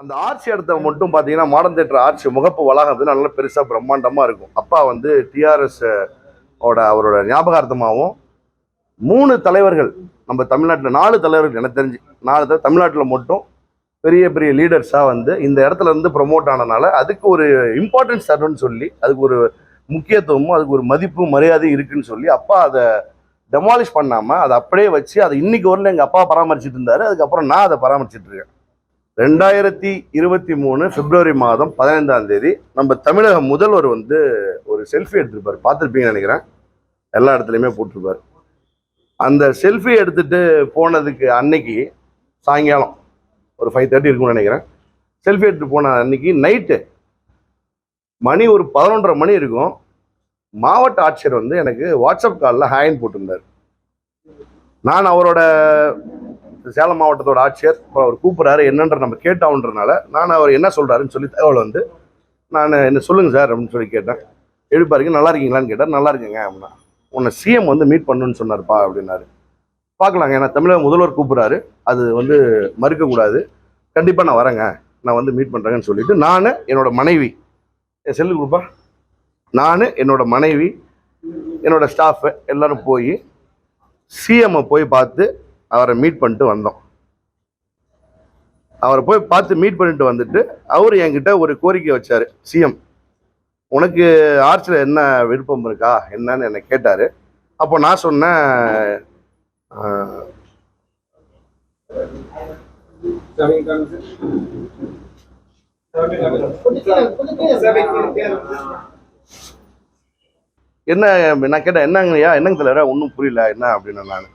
அந்த ஆர்ச்சி இடத்த மட்டும் பார்த்தீங்கன்னா மாடர்ன் தேட்டர் ஆர்ச்சி முகப்பு வளாகம் வந்து நல்லா பெருசாக பிரம்மாண்டமாக இருக்கும். அப்பா வந்து டிஆர்எஸ் ஓட அவரோட ஞாபகார்த்தமாகவும் மூணு தலைவர்கள் நம்ம தமிழ்நாட்டில் நாலு தலைவர்கள் எனக்கு தெரிஞ்சு நாலு தலைவர் தமிழ்நாட்டில் மட்டும் பெரிய பெரிய லீடர்ஸாக வந்து இந்த இடத்துல இருந்து ப்ரொமோட் ஆனதுனால அதுக்கு ஒரு இம்பார்ட்டன்ஸ் தரணும்னு சொல்லி அதுக்கு ஒரு முக்கியத்துவமும் அதுக்கு ஒரு மதிப்பும் மரியாதையும் இருக்குன்னு சொல்லி அப்பா அதை டெமாலிஷ் பண்ணாமல் அதை அப்படியே வச்சு அதை இன்னைக்கு வரல எங்கள் அப்பா பராமரிச்சுட்டு இருந்தார். அதுக்கப்புறம் நான் அதை பராமரிச்சுட்டு இருக்கேன். ரெண்டாயிரத்தி இருபத்தி மூணு பிப்ரவரி மாதம் பதினைந்தாம் தேதி நம்ம தமிழக முதல்வர் வந்து ஒரு செல்ஃபி எடுத்திருப்பார். பார்த்துருப்பீங்கன்னு நினைக்கிறேன். எல்லா இடத்துலையுமே போட்டிருப்பார். அந்த செல்ஃபி எடுத்துட்டு போனதுக்கு அன்னைக்கு சாயங்காலம் ஒரு ஃபைவ் தேர்ட்டி இருக்கும்னு நினைக்கிறேன். செல்ஃபி எடுத்துட்டு போன அன்னைக்கு நைட்டு மணி ஒரு பதினொன்றரை மணி இருக்கும். மாவட்ட ஆட்சியர் வந்து எனக்கு வாட்ஸ்அப் காலில் ஹேண்ட் போட்டிருந்தார். நான் அவரோட சேலம் மாவட்டத்தோட ஆட்சியர் அப்புறம் அவர் கூப்பிட்றாரு என்னன்ற நம்ம கேட்டோன்றனால நான் அவர் என்ன சொல்கிறாருன்னு சொல்லி தகவல் வந்து நான் என்ன சொல்லுங்கள் சார் அப்படின்னு சொல்லி கேட்டேன். எழுப்பாருங்க நல்லா இருக்கீங்களான்னு கேட்டார். நல்லா இருக்கேங்க அப்படின்னா உன்னை சிஎம் வந்து மீட் பண்ணுன்னு சொன்னார்ப்பா அப்படின்னாரு. பார்க்கலாங்க. ஏன்னா தமிழக முதல்வர் கூப்பிட்றாரு. அது வந்து மறுக்கக்கூடாது கண்டிப்பாக நான் வரேங்க. நான் வந்து மீட் பண்ணுறேங்கன்னு சொல்லிட்டு நான் என்னோடய மனைவி. என் செல்லு கொடுப்பா. நான் என்னோட மனைவி என்னோட ஸ்டாஃபு எல்லோரும் போய் சிஎம்மை போய் பார்த்து அவரை மீட் பண்ணிட்டு வந்தோம். அவரை போய் பார்த்து மீட் பண்ணிட்டு வந்துட்டு அவர் என்கிட்ட ஒரு கோரிக்கை வச்சார். சிஎம் உனக்கு ஆர்ட்ஸில் என்ன விருப்பம் இருக்கா? என்னன்னு என்னை கேட்டார். அப்போ நான் சொன்னேன் என்ன நான் கேட்டேன் என்னங்கய்யா என்னங்க தலைவரா? ஒன்றும் புரியல. என்ன? அப்படின்னு நான்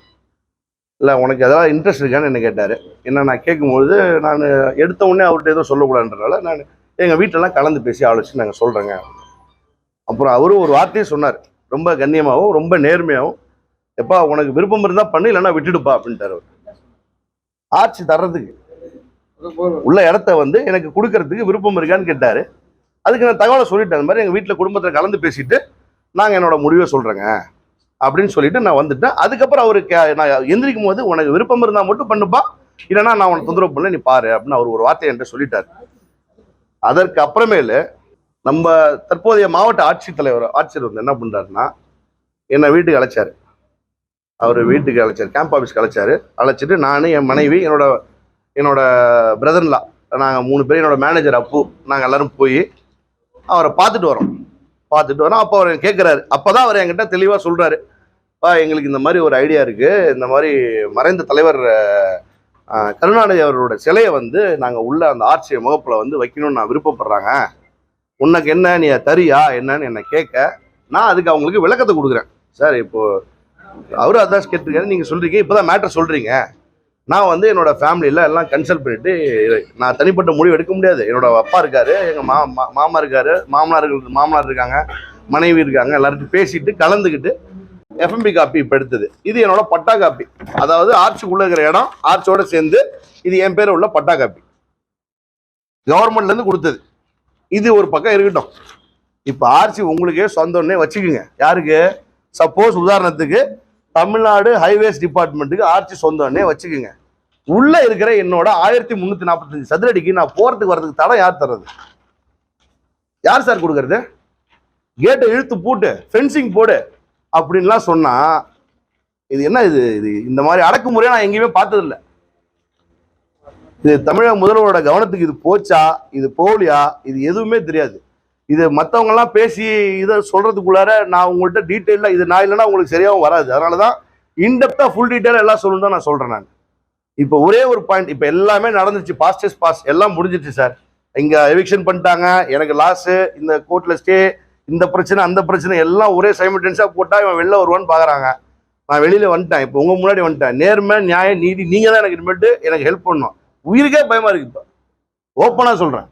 இல்லை உனக்கு எதாவது இன்ட்ரெஸ்ட் இருக்கான்னு என்ன கேட்டார். என்ன நான் கேட்கும்பொழுது நான் எடுத்த உடனே அவர்கிட்ட எதுவும் சொல்லக்கூடாதுன்றனால நான் எங்கள் வீட்டிலலாம் கலந்து பேசி ஆலோசிச்சு நாங்கள் சொல்கிறேங்க அப்புறம் அவரும் ஒரு வார்த்தையை சொன்னார். ரொம்ப கண்ணியமாகவும் ரொம்ப நேர்மையாகவும் எப்பா உனக்கு விருப்பம் இருந்தால் பண்ணு இல்லைன்னா விட்டுடுப்பா அப்படின்ட்டார் அவர். ஆட்சி தர்றதுக்கு உள்ள இடத்த வந்து எனக்கு கொடுக்கறதுக்கு விருப்பம் இருக்கான்னு கேட்டார். அதுக்கு நான் தகவலை சொல்லிட்டேன். அந்த மாதிரி எங்கள் வீட்டில் குடும்பத்தில் கலந்து பேசிட்டு நாங்கள் என்னோட முடிவை சொல்கிறேங்க அப்படின்னு சொல்லிட்டு நான் வந்துட்டேன். அதுக்கப்புறம் அவரு கே- நான் எந்திரிக்கும் போது உனக்கு விருப்பம் இருந்தால் மட்டும் பண்ணுப்பா. இல்லைன்னா நான் உனக்கு தொந்தரவு பண்ணல நீ பாரு அப்படின்னு அவர் ஒரு வார்த்தை என்கிட்ட சொல்லிட்டார். அதற்கு அப்புறமேலு நம்ம தற்போதைய மாவட்ட ஆட்சித்தலைவர் ஆட்சியர் வந்து என்ன பண்ணுறாருன்னா என்னை வீட்டுக்கு அழைச்சாரு. அவர் வீட்டுக்கு அழைச்சார் கேம்ப் ஆஃபீஸ்க்கு அழைச்சாரு. அழைச்சிட்டு நான் என் மனைவி என்னோட என்னோட பிரதர்லா நாங்கள் மூணு பேர் என்னோட மேனேஜர் அப்பு நாங்கள் எல்லோரும் போய் அவரை பார்த்துட்டு வரோம். பார்த்துட்டு வரோம். அப்போ அவர் கேட்குறாரு அப்போ தான் அவர் என்கிட்ட தெளிவாக சொல்கிறாரு பா எங்களுக்கு இந்த மாதிரி ஒரு ஐடியா இருக்குது இந்த மாதிரி மறைந்த தலைவர் கருணாநிதி அவரோட சிலையை வந்து நாங்கள் உள்ள அந்த ஆட்சியை முகப்பில் வந்து வைக்கணும்னு நான் விருப்பப்படுறாங்க. உனக்கு என்ன? நீ தரியா? என்னன்னு என்னை கேட்க. நான் அதுக்கு அவங்களுக்கு விளக்கத்தை கொடுக்குறேன். சார் இப்போது அவரும் அதான் கேட்டிருக்காரு. நீங்கள் சொல்கிறீங்க இப்போ தான் மேட்டர் சொல்கிறீங்க நான் வந்து என்னோட ஃபேமிலியில் எல்லாம் கன்சல்ட் பண்ணிட்டு நான் தனிப்பட்ட முடிவு எடுக்க முடியாது. என்னோட அப்பா இருக்காரு எங்கள் மா மா- மாமா இருக்காரு மாமனார் மாமனார் இருக்காங்க மனைவி இருக்காங்க எல்லார்ட்டும் பேசிட்டு கலந்துக்கிட்டு எஃப்எம்பி காப்பி இப்போ எடுத்தது. இது என்னோட பட்டா காப்பி. அதாவது ஆர்ச்சுக்குள்ள இருக்கிற இடம் ஆர்ச்சோட சேர்ந்து இது என் பேர் உள்ள பட்டா காப்பி. கவர்மெண்ட்ல இருந்து கொடுத்தது. இது ஒரு பக்கம் இருக்கட்டும். இப்போ ஆர்ச்சி உங்களுக்கே சொந்தம்னே வச்சுக்கோங்க. யாருக்கு? சப்போஸ் உதாரணத்துக்கு தமிழ்நாடு ஹைவேஸ் டிபார்ட்மெண்ட்டுக்கு ஆர்ச்சி சொந்தம்னே வச்சுக்கோங்க. உள்ள இருக்கிற என்னோட ஆயிரத்தி முந்நூற்றி நாற்பத்தஞ்சு சதுரடிக்கு நான் போறதுக்கு வரதுக்கு தடம் யார் தர்றது? யார் சார் கொடுக்கறது? கேட்டை இழுத்து பூட்டு ஃபென்சிங் போடு அப்படின்லாம் சொன்னா இது என்ன இது இது இந்த மாதிரி அடக்குமுறையை நான் எங்கேயுமே பார்த்ததில்ல. இது தமிழக முதல்வரோட கவனத்துக்கு இது போச்சா இது போலியா இது எதுவுமே தெரியாது. இது மற்றவங்கெல்லாம் பேசி இதை சொல்கிறதுக்குள்ளார நான் உங்கள்கிட்ட டீட்டெயிலாக இது நான் இல்லைன்னா உங்களுக்கு சரியாகவும் வராது. அதனால தான் இன்டெப்த்தாக ஃபுல் டீட்டெயில் எல்லாம் சொல்லணும் தான் நான் சொல்கிறேன் நான். இப்போ ஒரே ஒரு பாயிண்ட் இப்போ எல்லாமே நடந்துச்சு. பாஸ்டஸ் பாஸ் எல்லாம் முடிஞ்சிச்சு சார் இங்கே எவிக்ஷன் பண்ணிட்டாங்க. எனக்கு லாஸு இந்த கோர்ட்டில் ஸ்டே இந்த பிரச்சனை அந்த பிரச்சனை எல்லாம் ஒரே சைமல்டேனியஸாக போட்டால் இவன் வெளில வருவான்னு பார்க்குறாங்க நான் வெளியில் வந்துட்டேன். இப்போ உங்கள் முன்னாடி வந்துட்டேன். நேர்மை நியாயம் நீதி நீங்கள் தான் எனக்கு இனிமேட்டு எனக்கு ஹெல்ப் பண்ணணும். உயிருக்கே பயமாக இருக்குது இப்போ. ஓப்பனாக சொல்கிறேன்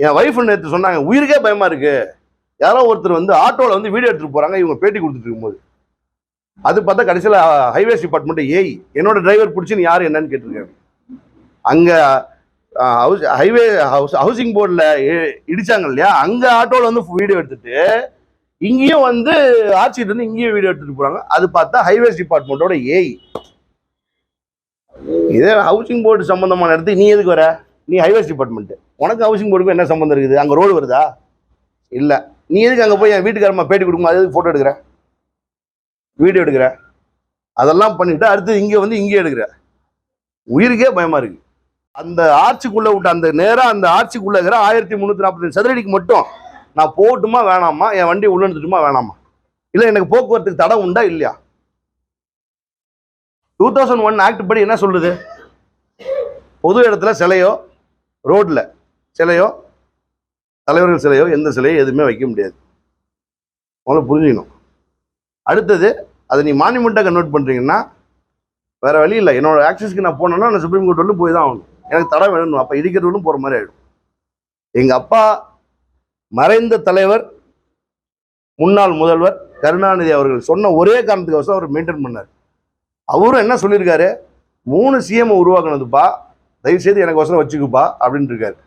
என் ஒய்ஃப் நேற்று சொன்னாங்க உயிருக்கே பயமாக இருக்கு. யாரோ ஒருத்தர் வந்து ஆட்டோவில் வந்து வீடியோ எடுத்துகிட்டு போகிறாங்க இவங்க பேட்டி கொடுத்துட்டு இருக்கும்போது. அது பார்த்தா கடைசியில் ஹைவேஸ் டிபார்ட்மெண்ட் ஏய் என்னோட டிரைவர் பிடிச்சின்னு யார் என்னன்னு கேட்டிருக்காங்க அங்கே ஹவுஸ் ஹைவே ஹவுஸ் ஹவுசிங் போர்டில் இடிச்சாங்க இல்லையா? அங்கே ஆட்டோவில் வந்து வீடியோ எடுத்துட்டு இங்கேயும் வந்து ஆட்சிட்டு இருந்து இங்கேயும் வீடியோ எடுத்துட்டு போகிறாங்க அது பார்த்தா ஹைவேஸ் டிபார்ட்மெண்ட்டோட ஏய். இதே ஹவுசிங் போர்டு சம்மந்தமான இடத்துக்கு நீ எதுக்கு வர? நீ ஹைவேஸ் டிபார்ட்மெண்ட்டு உனக்கு ஹவுசிங் போர்டுக்கும் என்ன சம்மந்தம் இருக்குது? அங்கே ரோடு வருதா? இல்லை. நீ எதுக்கு அங்கே போய் என் வீட்டுக்காரமா பேட்டி கொடுக்குமா? அது ஃபோட்டோ எடுக்கிற? வீடியோ எடுக்கிற? அதெல்லாம் பண்ணிட்டு அடுத்து இங்கே வந்து இங்கே எடுக்கிற. உயிருக்கே பயமாக இருக்குது அந்த ஆட்சிக்குள்ளே விட்ட அந்த நேராக அந்த ஆட்சிக்குள்ளே இருக்கிற ஆயிரத்தி முந்நூற்றி நாற்பத்தஞ்சு சதுரடிக்கு மட்டும் நான் போகட்டுமா வேணாமா? என் வண்டி உள்ள எடுத்துட்டுமா வேணாமா? இல்லை எனக்கு போக்குவரத்துக்கு தடை உண்டா இல்லையா? டூ தௌசண்ட் ஒன் ஆக்ட் படி என்ன சொல்லுது? பொது இடத்துல சிலையோ ரோட்டில் சிலையோ தலைவர்கள் சிலையோ எந்த சிலையோ எதுவுமே வைக்க முடியாது. முதல்ல புரிஞ்சுக்கணும். அடுத்தது அதை நீ மானிமெண்ட்டாக கன்வெர்ட் பண்ணுறீங்கன்னா வேறு வழி இல்லை. என்னோடய ஆக்சஸ்க்கு நான் போனேன்னா நான் சுப்ரீம் கோர்ட் வரலும் போய் தான் ஆகணும். எனக்கு தடை வேணும் அப்போ இடிக்கிறவர்களும் போகிற மாதிரி ஆகிடும் எங்கள் அப்பா மறைந்த தலைவர் முன்னாள் முதல்வர் கருணாநிதி அவர்கள் சொன்ன ஒரே காரணத்துக்கோசம் அவர் மெயின்டைன் பண்ணார். அவரும் என்ன சொல்லியிருக்காரு? மூணு சிஎம் உருவாக்குனதுப்பா. தயவுசெய்து எனக்கு வசனம் வச்சுக்குப்பா அப்படின்னு இருக்காரு.